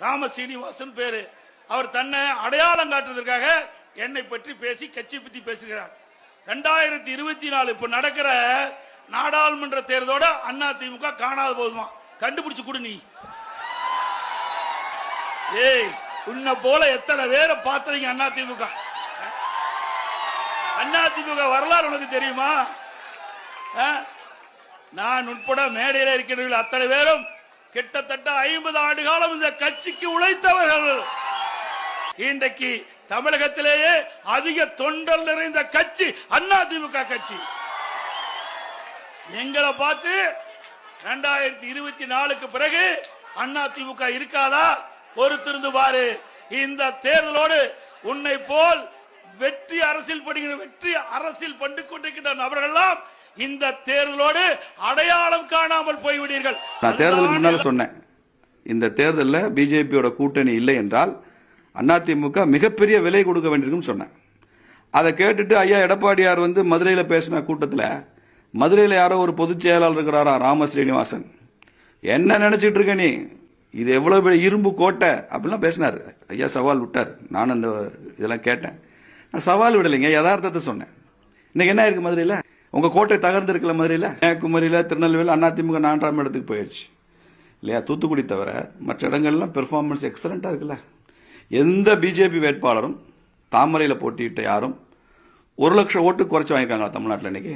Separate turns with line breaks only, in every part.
ராம சீனிவாசன் பேரு. அவர் தன்னை அடையாளம் காட்டுறதுக்காக என்னை பற்றி பேசி கட்சி பத்தி பேசுகிறார் ரெண்டாயிரத்தி இருபத்தி நாலு இப்ப நடக்கிற நாடாளுமன்ற தேர்தலோட அண்ணா திமுக காணாத போதுமா கண்டுபிடிச்சு கொடு நீ. ஏய் உன்னை போல எத்தனை பேரை பார்த்தீங்க அண்ணா திமுக? அண்ணா திமுக வரலாறு உனக்கு தெரியுமா? ஆ? நான் உட்பட மேடையில் இருக்கிறவர்கள் அத்தனை பேரும் கிட்டத்தட்ட ஐம்பது ஆண்டு காலம் இந்த கட்சிக்கு உழைத்தவர்கள். இன்றைக்கு தமிழகத்திலேயே அதிக தொண்டல் நிறைந்த கட்சி அண்ணா திமுக கட்சி. எங்களை பார்த்து ரெண்டாயிரத்தி இருபத்தி நாலுக்கு பிறகு அண்ணா திமுக இருக்காதா பொறுத்திருந்து பாரு. இந்த தேர்தலோடு உன்னை போல் வெற்றி அரசியல் படுகிற வெற்றி அரசியல் பண்டு கொண்டிருக்கின்ற எல்லாம் இந்த தேர்தலோடு அடையாளம் காணாமல் போய்விடுவீர்கள்
நான் தேர்தலுக்கு முன்னால சொன்னேன். இந்த தேர்தலில் பிஜேபியோட கூட்டணி இல்லை என்றால் அதிமுக மிகப்பெரிய விலை கொடுக்க வேண்டியிருக்குன்னு சொன்னேன். அதை கேட்டுட்டு ஐயா எடப்பாடியார் வந்து மதுரையில் பேசின கூட்டத்தில் மதுரையில் யாரோ ஒரு பொதுச் செயலாளர் இருக்கிறாரா ராம ஸ்ரீனிவாசன் என்ன நினைச்சிட்டு இருக்க நீ? இது எவ்வளவு பெரிய இரும்பு கோட்டை அப்படிலாம் பேசினார். ஐயா சவால் விட்டார். நான் அந்த இதெல்லாம் கேட்டேன். நான் சவால் விடலைங்க யதார்த்தத்தை சொன்னேன். இன்னைக்கு என்ன இருக்கு மதுரையில்? உங்க கோட்டை தகர்ந்து இருக்கல மதுரையில் கன்னியாகுமரியில் திருநெல்வேலி அதிமுக நான்காம் இடத்துக்கு போயிடுச்சு இல்லையா? தூத்துக்குடி தவிர மற்ற இடங்கள்லாம் பெர்ஃபார்மன்ஸ் எக்ஸலண்டா இருக்குல்ல. எந்த பிஜேபி வேட்பாளரும் தாமரையில் போட்டியிட்ட யாரும் ஒரு லட்சம் ஓட்டு குறைச்சி வாங்கிக்காங்களா தமிழ்நாட்டில் இன்னைக்கு?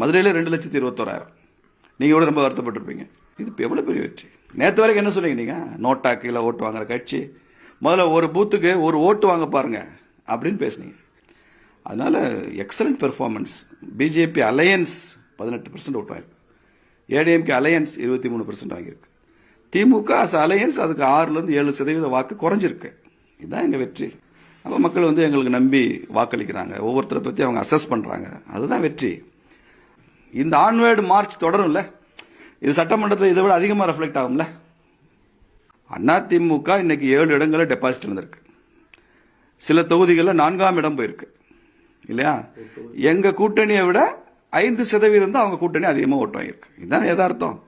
மதுரையில் ரெண்டு லட்சத்தி இருபத்தோராயிரம். நீங்கள் கூட ரொம்ப வருத்தப்பட்டிருப்பீங்க. இது இப்போ எவ்வளோ பெரிய வெற்றி? நேற்று வரைக்கும் என்ன சொன்னீங்க நீங்கள் நோட்டா கீழே ஓட்டு வாங்குற கட்சி. முதல்ல ஒரு பூத்துக்கு ஒரு ஓட்டு வாங்க பாருங்க அப்படின்னு பேசுனீங்க. அதனால் எக்ஸலண்ட் பெர்ஃபார்மன்ஸ் பிஜேபி அலையன்ஸ் பதினெட்டு பர்சன்ட் அவுட் ஆகிருக்கு ஏடிஎம்கே அலையன்ஸ் இருபத்தி மூணு பர்சன்ட் வாங்கியிருக்கு திமுக அஸ் அலையன்ஸ் அதுக்கு ஆறுலேருந்து ஏழு சதவீத வாக்கு குறைஞ்சிருக்கு. இதுதான் எங்கள் வெற்றி. அப்போ மக்கள் வந்து எங்களுக்கு நம்பி வாக்களிக்கிறாங்க. ஒவ்வொருத்தரை பற்றி அவங்க அசஸ் பண்ணுறாங்க அதுதான் வெற்றி. இந்த ஆன்வேர்டு மார்ச் தொடரும்ல? இது சட்டமன்றத்தில் இதை விட அதிகமாக ரெஃப்ளெக்ட் ஆகும்ல? அதிமுக இன்னைக்கு ஏழு இடங்களில் டெபாசிட் இருந்திருக்கு சில தொகுதிகளில் நான்காம் இடம் போயிருக்கு. இல்லையா? எங்க கூட்டணியை விட ஐந்து சதவீதம் தான் அவங்க கூட்டணி அதிகமாக ஓட்டு வாங்கியிருக்கு. இதுதான் எதார்த்தம்